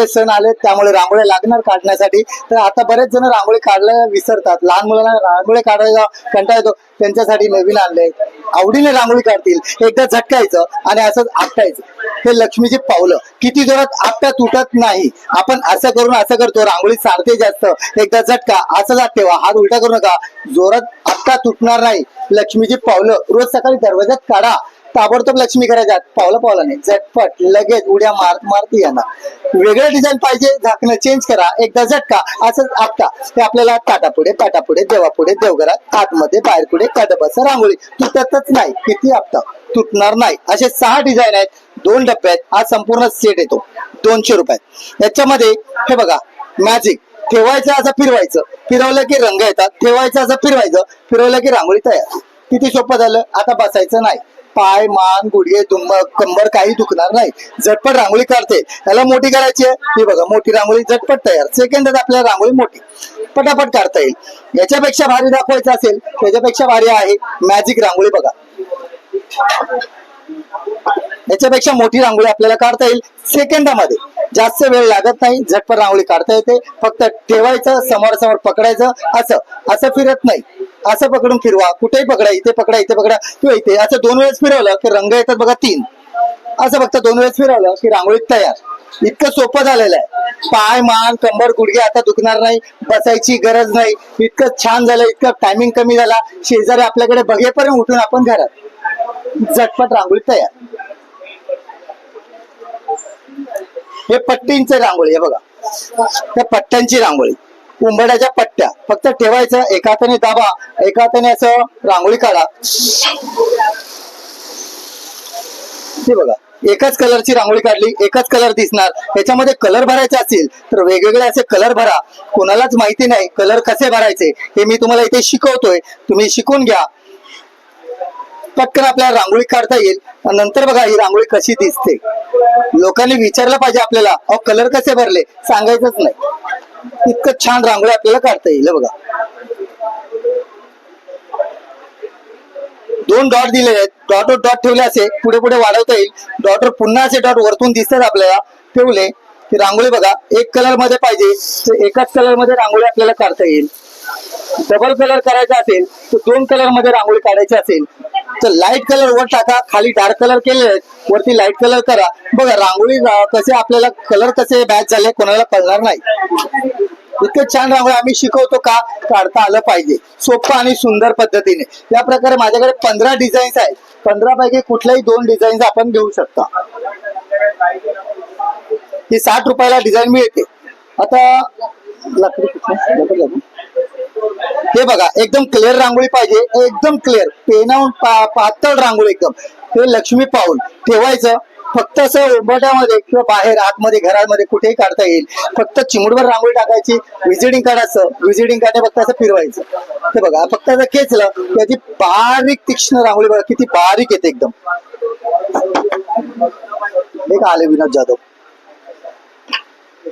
आपले सण आले त्यामुळे रांगोळ्या लागणार काढण्यासाठी. तर आता बरेच जण रांगोळी काढायला विसरतात. लहान मुलांना रांगोळी काढायला कंटाळा येतो. त्यांच्यासाठी नवीन आणले. आवडीने रांगोळी काढतील. एकदा झटकायचं आणि असंच आपटायचं. हे लक्ष्मीचे पावलं. किती जोरात आपटा तुटत नाही. आपण असं करून असं करतो. रांगोळी सारते जास्त. एकदा झटका असं जात ठेवा. हात उलटा करू नका. जोरात आपटा तुटणार नाही. लक्ष्मीची पावलं रोज सकाळी दरवाजात काढा. ताबडतोब लक्ष्मी करायच्यात पावलं पावलं नाही झटपट लगेच उड्या मार मारती यांना. वेगळं डिझाईन पाहिजे झाकणं चेंज करा एकदा झटका असंच आपटा ते आपल्याला ताटापुढे ताटापुढे देवापुढे देवघरात आतमध्ये बाहेर पुढे कडबस रांगोळी. तुटतच नाही किती आपटा तुटणार नाही. असे सहा डिझाईन आहेत. दोन डब्बे आहेत. हा संपूर्ण सेट येतो. दोनशे रुपयात याच्यामध्ये हे बघा मॅजिक ठेवायचं असं फिरवायचं. फिरवलं की रंग येतात. ठेवायचं असं फिरवायचं. फिरवलं की रांगोळी तयार. किती सोपं झालं? आता बसायचं नाही. पाय मान गुडघे दुंब कंबर काही दुखणार नाही. झटपट रांगोळी काढते. त्याला मोठी करायची आहे. हे बघा मोठी रांगोळी झटपट तयार. सेकंदात आपल्याला रांगोळी मोठी. पटापट काढता येईल. याच्यापेक्षा भारी दाखवायचं असेल त्याच्यापेक्षा भारी आहे मॅजिक रांगोळी बघा. याच्यापेक्षा मोठी रांगोळी आपल्याला काढता येईल सेकंदामध्ये जास्त वेळ लागत नाही झटपट रांगोळी काढता येते. फक्त ठेवायचं समोर समोर पकडायचं असं. असं फिरत नाही. असं पकडून फिरवा कुठेही पकडा इथे पकडा इथे पकडा किंवा इथे. असं दोन वेळेस फिरवलं की रंग येतात बघा तीन. असं फक्त दोन वेळेस फिरवलं की रांगोळीत तयार. इतकं सोपं झालेलं आहे. पाय मान कंबर गुडघे आता दुखणार नाही बसायची गरज नाही. इतकं छान झालं इतकं टायमिंग कमी झाला. शेजारी आपल्याकडे बघेपर्यंत उठून आपण घरात. झटपट रांगोळी तयार. हे पट्टींचे रांगोळी आहे बघा. त्या पट्ट्यांची रांगोळी. उंबड्याच्या पट्ट्या. फक्त ठेवायचं एका हाताने दाबा एका हाताने असं रांगोळी काढा. ते बघा एकाच कलरची रांगोळी काढली एकच कलर दिसणार. याच्यामध्ये कलर भरायचे असतील तर वेगवेगळे असे कलर भरा. कोणालाच माहिती नाही कलर कसे भरायचे हे मी तुम्हाला इथे शिकवतोय. तुम्ही शिकून घ्या. पटकन आपल्याला रांगोळी काढता येईल. आणि नंतर बघा ही रांगोळी कशी दिसते. लोकांनी विचारलं पाहिजे आपल्याला अहो कलर कसे भरले? सांगायचंच नाही. इतकं छान रांगोळी आपल्याला काढता येईल बघा. दोन डॉट दिलेले आहेत. डॉट डॉट ठेवले असे पुढे पुढे वाढवता येईल. डॉटवर पुन्हा असे डॉट वरतून दिसतात आपल्याला ठेवले. की रांगोळी बघा एक कलरमध्ये पाहिजे तर एकाच कलरमध्ये रांगोळी आपल्याला काढता येईल. डबल कलर करायचा असेल तर दोन कलरमध्ये रांगोळी काढायची असेल तर लाइट कलर वर टाका. खाली डार्क कलर केले आहेत वरती लाइट कलर करा. बघा रांगोळी कसे आपल्याला कलर कसे बॅच झाले कोणाला कळणार नाही. इतकं छान रांगोळी आम्ही शिकवतो का? काढता आलं पाहिजे. सोपं आणि सुंदर पद्धतीने. या प्रकारे माझ्याकडे पंधरा डिझाईन्स आहेत. पंधरा पैकी कुठल्याही दोन डिझाईन्स आपण घेऊ शकता. ही साठ रुपयाला डिझाईन मिळते. आता लाकडी हे बघा एकदम क्लिअर रांगोळी पाहिजे. एकदम क्लिअर पेनावून पा- पातळ रांगोळी एकदम. हे लक्ष्मी पाऊल. ठेवायचं. फक्त असं उंबरट्यामध्ये किंवा बाहेर आतमध्ये घरामध्ये कुठेही काढता येईल. फक्त चिमुडवर रांगोळी टाकायची विजिटिंग काढायचं विजिटिंग कार्ड फक्त असं फिरवायचं. ते बघा फक्त असं खेचलं त्याची बारीक तीक्ष्ण रांगोळी बघा किती बारीक येते एकदम. एक आले विनोद जाधव.